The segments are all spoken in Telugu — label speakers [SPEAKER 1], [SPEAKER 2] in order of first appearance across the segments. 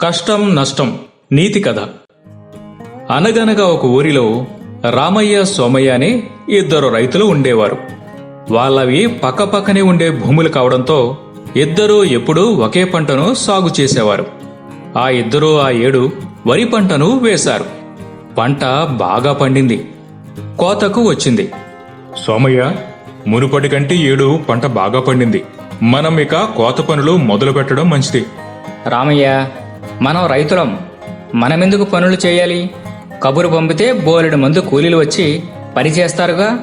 [SPEAKER 1] కష్టం నష్టం నీతి కథ. అనగనగా ఒక ఊరిలో రామయ్య సోమయ్య అనే ఇద్దరు రైతులు ఉండేవారు. వాళ్ళవి పక్కపక్కనే ఉండే భూములు కావడంతో ఇద్దరూ ఎప్పుడూ ఒకే పంటను సాగు చేసేవారు. ఆ ఇద్దరూ ఆ ఏడు వరి పంటను వేశారు. పంట బాగా పండింది. కోతకు వచ్చింది. సోమయ్య మునుపటి కంటే ఏడు పంట బాగా పండింది. మనం ఇక కోత పనులు మొదలు పెట్టడం మంచిది.
[SPEAKER 2] రామయ్య మనం రైతులం మనమెందుకు పనులు చేయాలి? కబురు పంపితే బోలెడు మంది కూలీలు వచ్చి పని చేస్తారుగా?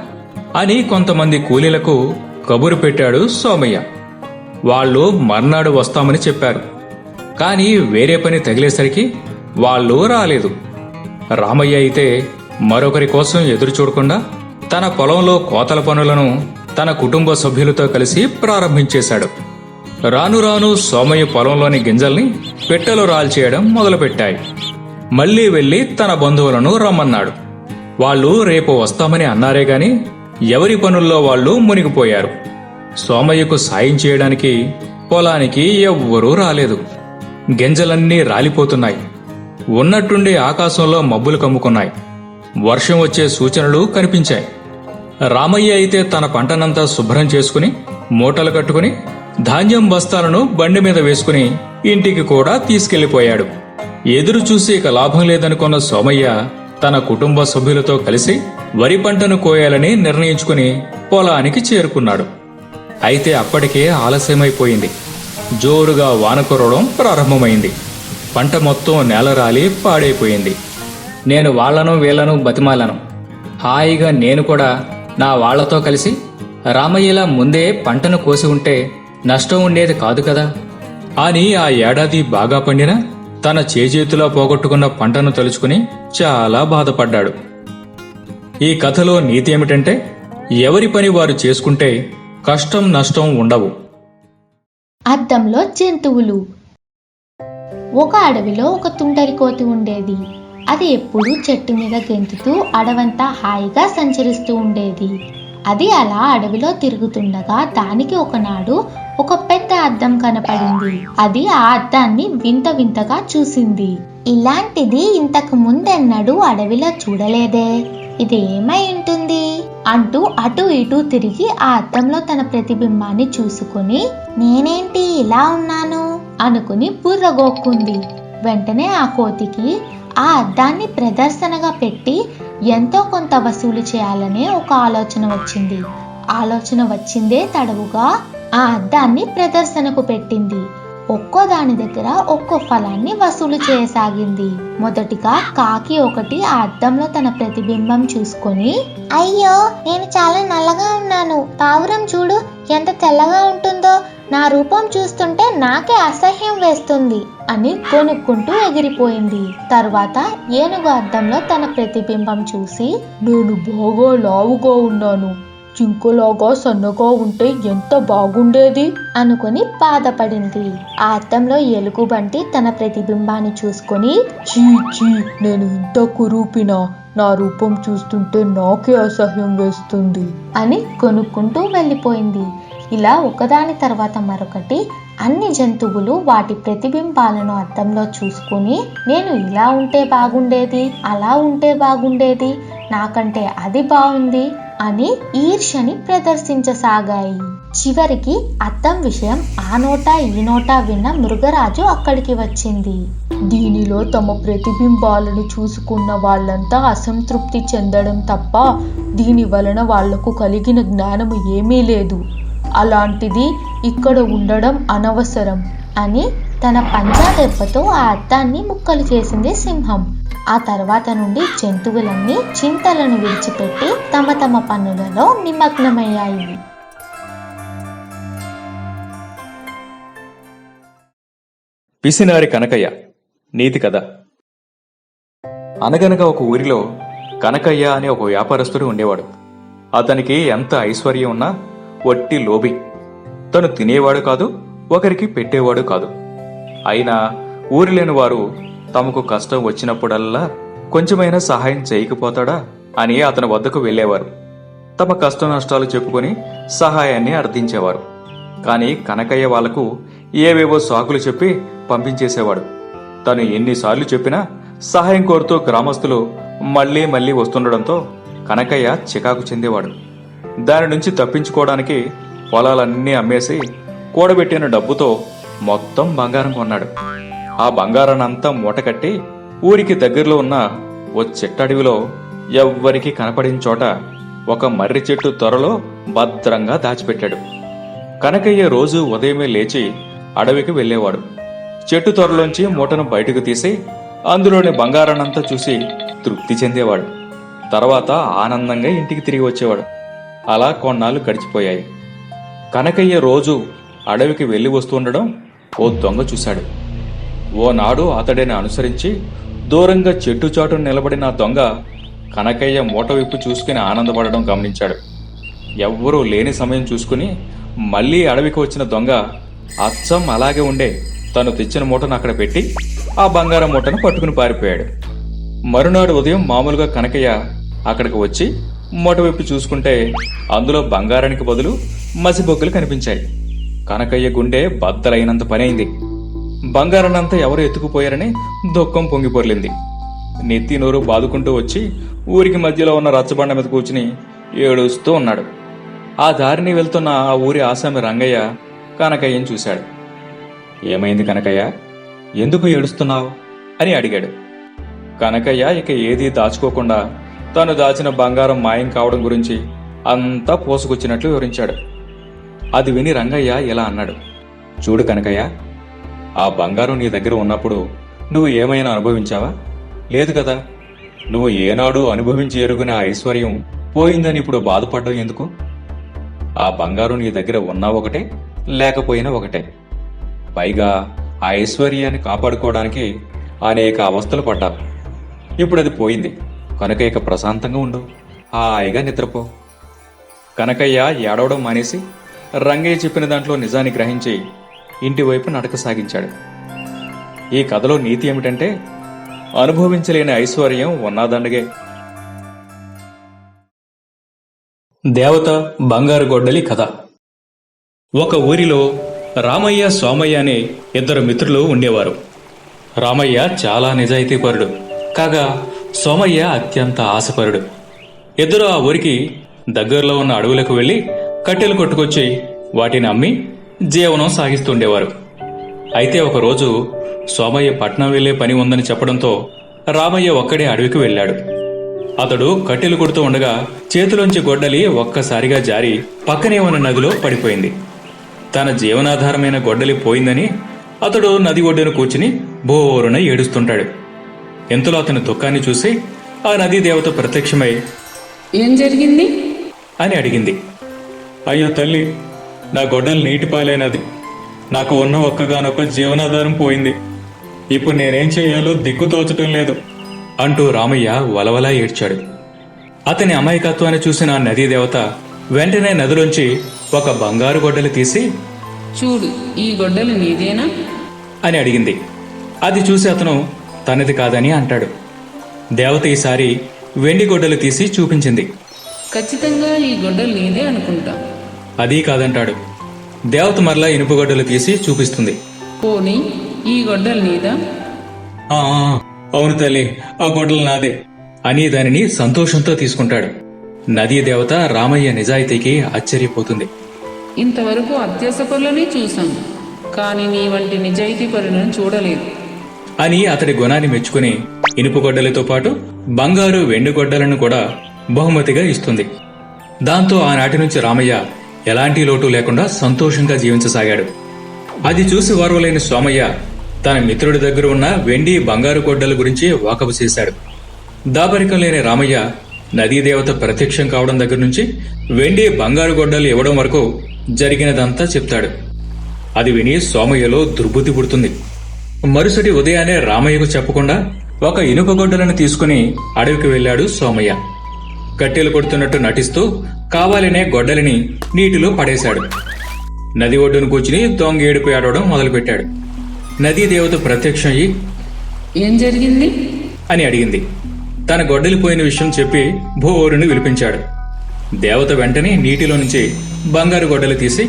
[SPEAKER 1] అని కొంతమంది కూలీలకు కబురు పెట్టాడు సోమయ్య. వాళ్ళు మర్నాడు వస్తామని చెప్పారు. కానీ వేరే పని తగిలేసరికి వాళ్ళు రాలేదు. రామయ్య అయితే మరొకరి కోసం ఎదురు చూడకుండా తన పొలంలో కోతల పనులను తన కుటుంబ సభ్యులతో కలిసి ప్రారంభించేశాడు. రాను రాను సోమయ్య పొలంలోని గింజల్ని పెట్టెలో రాల్చేయడం మొదలుపెట్టాయి. మళ్ళీ వెళ్ళి తన బంధువులను రమ్మన్నాడు. వాళ్ళు రేపు వస్తామని అన్నారే గాని ఎవరి పనుల్లో వాళ్ళు మునిగిపోయారు. సోమయ్యకు సాయం చేయడానికి పొలానికి ఎవ్వరూ రాలేదు. గింజలన్నీ రాలిపోతున్నాయి. ఉన్నట్టుండి ఆకాశంలో మబ్బులు కమ్ముకున్నాయి. వర్షం వచ్చే సూచనలు కనిపించాయి. రామయ్య అయితే తన పంటనంతా శుభ్రం చేసుకుని మూటలు కట్టుకుని ధాన్యం బస్తాలను బండి మీద వేసుకుని ఇంటికి కూడా తీసుకెళ్ళిపోయాడు. ఎదురు చూసి ఇక లాభం లేదనుకున్న సోమయ్య తన కుటుంబ సభ్యులతో కలిసి వరి పంటను కోయాలని నిర్ణయించుకుని పొలానికి చేరుకున్నాడు. అయితే అప్పటికే ఆలస్యమైపోయింది. జోరుగా వాన కురవడం ప్రారంభమైంది. పంట మొత్తం నేలరాలి పాడైపోయింది.
[SPEAKER 2] నేను వాళ్ళను వీళ్ళను బతిమాలను. హాయిగా నేను కూడా నా వాళ్ళతో కలిసి రామయ్యలా ముందే పంటను కోసి ఉంటే నష్టం ఉండేది కాదు కదా.
[SPEAKER 1] అని ఆ ఏడాది బాగా పండిన తన చేజేతిలో పోగొట్టుకున్న పంటను తలుచుకుని చాలా బాధపడ్డాడు. ఈ కథలో నీతి ఏమిటంటే ఎవరి పని వారు చేసుకుంటే కష్టం నష్టం ఉండవు.
[SPEAKER 3] అద్దంలో జంతువులు. ఒక అడవిలో ఒక తుంటరి కోతి ఉండేది. అది ఎప్పుడూ చెట్టు మీద గెంతుతూ అడవంతా హాయిగా సంచరిస్తూ ఉండేది. అది అలా అడవిలో తిరుగుతుండగా దానికి ఒకనాడు ఒక పెద్ద అద్దం కనపడింది. అది ఆ అద్దాన్ని వింత వింతగా చూసింది. ఇలాంటిది ఇంతకు ముందెన్నడూ అడవిలో చూడలేదే. ఇది ఏమై ఉంటుంది? అంటూ అటు ఇటు తిరిగి ఆ అద్దంలో తన ప్రతిబింబాన్ని చూసుకుని నేనేంటి ఇలా ఉన్నాను? అనుకుని బుర్రగోక్కుంది వెంటనే ఆ కోతికి ఆ అద్దాన్ని ప్రదర్శనగా పెట్టి ఎంతో కొంత వసూలు చేయాలనే ఒక ఆలోచన వచ్చింది. ఆలోచన వచ్చిందే తడవుగా ఆ అద్దాన్ని ప్రదర్శనకు పెట్టింది. ఒక్కో దాని దగ్గర ఒక్కో ఫలాన్ని వసూలు చేయసాగింది. మొదటిగా కాకి ఒకటి ఆ అద్దంలో తన ప్రతిబింబం చూసుకొని అయ్యో నేను చాలా నల్లగా ఉన్నాను. పావురం చూడు ఎంత తెల్లగా ఉంటుందో. నా రూపం చూస్తుంటే నాకే అసహ్యం వేస్తుంది అని కొనుక్కుంటూ ఎగిరిపోయింది. తర్వాత ఏనుగు అద్దంలో తన ప్రతిబింబం చూసి నేను బాగా లావుగా ఉన్నాను. జింకలాగా సన్నగా ఉంటే ఎంత బాగుండేది? అనుకుని బాధపడింది. ఆ అద్దంలో ఎలుగుబంటి తన ప్రతిబింబాన్ని చూసుకొని చీ చీ నేను ఇంత కురూపినా నా రూపం చూస్తుంటే నాకే అసహ్యం వేస్తుంది అని కొనుక్కుంటూ వెళ్ళిపోయింది. ఇలా ఒకదాని తర్వాత మరొకటి అన్ని జంతువులు వాటి ప్రతిబింబాలను అద్దంలో చూసుకుని నేను ఇలా ఉంటే బాగుండేది అలా ఉంటే బాగుండేది నాకంటే అది బాగుంది అని ఈర్షని ప్రదర్శించసాగాయి. చివరికి అద్దం విషయం ఆ నోటా ఈ నోటా విన్న మృగరాజు అక్కడికి వచ్చింది. దీనిలో తమ ప్రతిబింబాలను చూసుకున్న వాళ్ళంతా అసంతృప్తి చెందడం తప్ప దీని వలన వాళ్ళకు కలిగిన జ్ఞానం ఏమీ లేదు. అలాంటిది ఇక్కడ ఉండడం అనవసరం అని తన పంజా దెబ్బతో ఆ అద్దాన్ని ముక్కలు చేసింది సింహం. ఆ తర్వాత నుండి జంతువులన్నీ చింతలను విడిచిపెట్టి తమ తమ పనులలో నిమగ్నమయ్యాయి.
[SPEAKER 1] పిసినారి కనకయ్య నీతి కథ. అనగనగా ఒక ఊరిలో కనకయ్య అనే ఒక వ్యాపారస్తుడు ఉండేవాడు. అతనికి ఎంత ఐశ్వర్యం ఉన్నా వట్టి లోబి. తను తినేవాడు కాదు ఒకరికి పెట్టేవాడు కాదు. అయినా ఊరిలేని వారు తమకు కష్టం వచ్చినప్పుడల్లా కొంచెమైనా సహాయం చేయకపోతాడా అని అతని వద్దకు వెళ్ళేవారు. తమ కష్ట నష్టాలు చెప్పుకొని సహాయాన్ని అర్థించేవారు. కానీ కనకయ్య వాళ్ళకు ఏవేవో సాకులు చెప్పి పంపించేసేవాడు. తను ఎన్నిసార్లు చెప్పినా సహాయం కోరుతూ గ్రామస్తులు మళ్ళీ మళ్ళీ వస్తుండడంతో కనకయ్య చికాకు చెందేవాడు. దాని నుంచి తప్పించుకోవడానికి పొలాలన్నీ అమ్మేసి కూడబెట్టిన డబ్బుతో మొత్తం బంగారం కొన్నాడు. ఆ బంగారాన్నంతా మూటకట్టి ఊరికి దగ్గరలో ఉన్న ఓ చెట్టడవిలో ఎవ్వరికి కనపడిన చోట ఒక మర్రి చెట్టు త్వరలో భద్రంగా దాచిపెట్టాడు. కనకయ్య రోజు ఉదయమే లేచి అడవికి వెళ్ళేవాడు. చెట్టు త్వరలోంచి మూటను బయటకు తీసి అందులోని బంగారాన్నంతా చూసి తృప్తి చెందేవాడు. తర్వాత ఆనందంగా ఇంటికి తిరిగి వచ్చేవాడు. అలా కొన్నాళ్ళు గడిచిపోయాయి. కనకయ్య రోజు అడవికి వెళ్ళి వస్తుండడం ఓ దొంగ చూశాడు. ఓనాడు అతడిని అనుసరించి దూరంగా చెట్టు చాటును నిలబడిన దొంగ కనకయ్య మూట విప్పు చూసుకుని ఆనందపడడం గమనించాడు. ఎవ్వరూ లేని సమయం చూసుకుని మళ్ళీ అడవికి వచ్చిన దొంగ అచ్చం అలాగే ఉండే తను తెచ్చిన మూటను అక్కడ పెట్టి ఆ బంగారం మూటను పట్టుకుని పారిపోయాడు. మరునాడు ఉదయం మామూలుగా కనకయ్య అక్కడికి వచ్చి మొటవైపు చూసుకుంటే అందులో బంగారానికి బదులు మసిబొగ్గులు కనిపించాయి. కనకయ్య గుండె బద్దలైనంత పనైంది. బంగారాన్నంతా ఎవరు ఎత్తుకుపోయారని దుఃఖం పొంగిపొర్లింది. నెత్తి నోరు బాదుకుంటూ వచ్చి ఊరికి మధ్యలో ఉన్న రచ్చబండ మీద కూర్చుని ఏడుస్తూ ఉన్నాడు. ఆ దారిని వెళ్తున్న ఆ ఊరి ఆసామి రంగయ్య కనకయ్యని చూశాడు. ఏమైంది కనకయ్య? ఎందుకు ఏడుస్తున్నావు? అని అడిగాడు. కనకయ్య ఇక ఏదీ దాచుకోకుండా తాను దాచిన బంగారం మాయం కావడం గురించి అంతా పోసుకొచ్చినట్లు వివరించాడు. అది విని రంగయ్య ఇలా అన్నాడు. చూడు కనకయ్య ఆ బంగారం నీ దగ్గర ఉన్నప్పుడు నువ్వు ఏమైనా అనుభవించావా? లేదు కదా. నువ్వు ఏనాడు అనుభవించి ఎరుగున ఐశ్వర్యం పోయిందని ఇప్పుడు బాధపడ్డం ఎందుకు? ఆ బంగారం నీ దగ్గర ఉన్నా ఒకటే లేకపోయినా ఒకటే. పైగా ఆ ఐశ్వర్యాన్ని కాపాడుకోవడానికి అనేక అవస్థలు పడ్డావు. ఇప్పుడు అది పోయింది. కనుక ఇక ప్రశాంతంగా ఉండు. హాయిగా నిద్రపో. కనకయ్య ఏడవడం మానేసి రంగయ్య చెప్పిన దాంట్లో నిజాన్ని గ్రహించి ఇంటి వైపు నడక సాగించాడు. ఈ కథలో నీతి ఏమిటంటే అనుభవించలేని ఐశ్వర్యం ఉన్నదండగే దేవత బంగారు గొడ్డలి కథ. ఒక ఊరిలో రామయ్య సోమయ్య అనే ఇద్దరు మిత్రులు ఉండేవారు. రామయ్య చాలా నిజాయితీపరుడు. కాగా సోమయ్య అత్యంత ఆశపరుడు. ఇద్దరు ఆ ఊరికి దగ్గరలో ఉన్న అడవులకు వెళ్ళి కట్టెలు కొట్టుకొచ్చి వాటిని అమ్మి జీవనం సాగిస్తుండేవారు. అయితే ఒకరోజు సోమయ్య పట్నం వెళ్ళే పని ఉందని చెప్పడంతో రామయ్య ఒక్కడే అడవికి వెళ్ళాడు. అతడు కట్టెలు కొడుతూ ఉండగా చేతిలోంచి గొడ్డలి ఒక్కసారిగా జారి పక్కనే ఉన్న నదిలో పడిపోయింది. తన జీవనాధారమైన గొడ్డలి పోయిందని అతడు నది ఒడ్డున కూర్చుని బోరున ఏడుస్తుంటాడు. ఎంతలో అతని దుఃఖాన్ని చూసి ఆ నదీ దేవత ప్రత్యక్షమై
[SPEAKER 4] ఏం జరిగింది?
[SPEAKER 1] అని అడిగింది. అయ్యో తల్లి నా గొడ్డలు నీటి పాలైనది నాకు ఉన్న ఒక్కగానొక్క జీవనాధారం పోయింది. ఇప్పుడు నేనేం చేయాలో దిక్కు తోచటం లేదు అంటూ రామయ్య వలవలా ఏడ్చాడు. అతని అమాయకత్వాన్ని చూసిన ఆ నదీ దేవత వెంటనే నదిలోంచి ఒక బంగారు గొడ్డలి తీసి
[SPEAKER 4] చూడు ఈ గొడ్డలు నీదేనా?
[SPEAKER 1] అని అడిగింది. అది చూసి అతను తనది కాదని అంటాడు. దేవత ఈసారి వెండి గొడ్డలు తీసి చూపించింది.
[SPEAKER 4] ఖచ్చితంగా ఈ గొడ్డలు నీదే అనుకుంటా.
[SPEAKER 1] అదీ కాదంటాడు. దేవత మరలా ఇనుప గొడ్డలు తీసి చూపిస్తుంది.
[SPEAKER 4] పోనీ ఈ గొడ్డలు నీదా?
[SPEAKER 1] అవును తల్లి ఆ గొడ్డలు నాదే అని దానిని సంతోషంతో తీసుకుంటాడు. నదీ దేవత రామయ్య నిజాయితీకి ఆశ్చర్యపోతుంది.
[SPEAKER 4] ఇంతవరకు అత్యాస పనులని చూశాను కానీ నీ వంటి నిజాయితీ పరులను చూడలేదు.
[SPEAKER 1] అని అతడి గుణాన్ని మెచ్చుకుని ఇనుపగొడ్డలతో పాటు బంగారు వెండుగొడ్డలను కూడా బహుమతిగా ఇస్తుంది. దాంతో ఆనాటి నుంచి రామయ్య ఎలాంటి లోటు లేకుండా సంతోషంగా జీవించసాగాడు. అది చూసి వారవలేని సోమయ్య తన మిత్రుడి దగ్గర ఉన్న వెండి బంగారు గొడ్డల గురించి వాకపు చేశాడు. దాపరికం లేని రామయ్య నదీ దేవత ప్రత్యక్షం కావడం దగ్గర నుంచి వెండి బంగారు గొడ్డలు ఇవ్వడం వరకు జరిగినదంతా చెప్తాడు. అది విని సోమయ్యలో దుర్బుద్ధి పుడుతుంది. మరుసటి ఉదయాన్నే రామయ్యకు చెప్పకుండా ఒక ఇనుప గొడ్డలను తీసుకుని అడవికి వెళ్ళాడు సోమయ్య. కట్టెలు కొడుతున్నట్టు నటిస్తూ కావాలనే గొడ్డలిని నీటిలో పడేశాడు. నది ఒడ్డును కూర్చుని దొంగ ఏడుపు ఆడవడం మొదలుపెట్టాడు. నదీ దేవత ప్రత్యక్షం అయ్యి
[SPEAKER 4] ఏం జరిగింది?
[SPEAKER 1] అని అడిగింది. తన గొడ్డలిపోయిన విషయం చెప్పి భోరుని విలిపించాడు. దేవత వెంటనే నీటిలో నుంచి బంగారు గొడ్డలి తీసి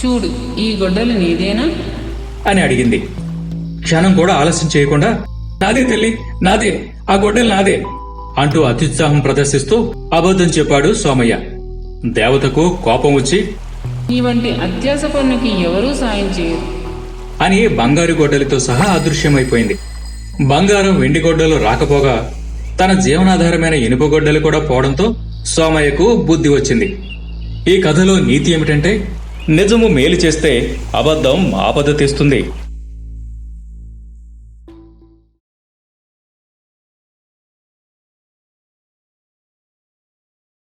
[SPEAKER 4] చూడు ఈ గొడ్డలు నీదేనా?
[SPEAKER 1] అని అడిగింది. క్షణం కూడా ఆలస్యం చేయకుండా నాదే తల్లి నాదే ఆ గొడ్డలు నాదే అంటూ అత్యుత్సాహం ప్రదర్శిస్తూ అబద్ధం చెప్పాడు సోమయ్య. దేవతకు కోపం వచ్చి
[SPEAKER 4] అత్యాస పనులకి ఎవరూ సాయం చేయరు.
[SPEAKER 1] అని బంగారు గొడ్డలితో సహా అదృశ్యమైపోయింది. బంగారం వెండి గొడ్డలు రాకపోగా తన జీవనాధారమైన ఇనుప గొడ్డలు కూడా పోవడంతో సోమయ్యకు బుద్ధి వచ్చింది. ఈ కథలో నీతి ఏమిటంటే నిజము మేలు చేస్తే అబద్ధం ఆపద తెస్తుంది.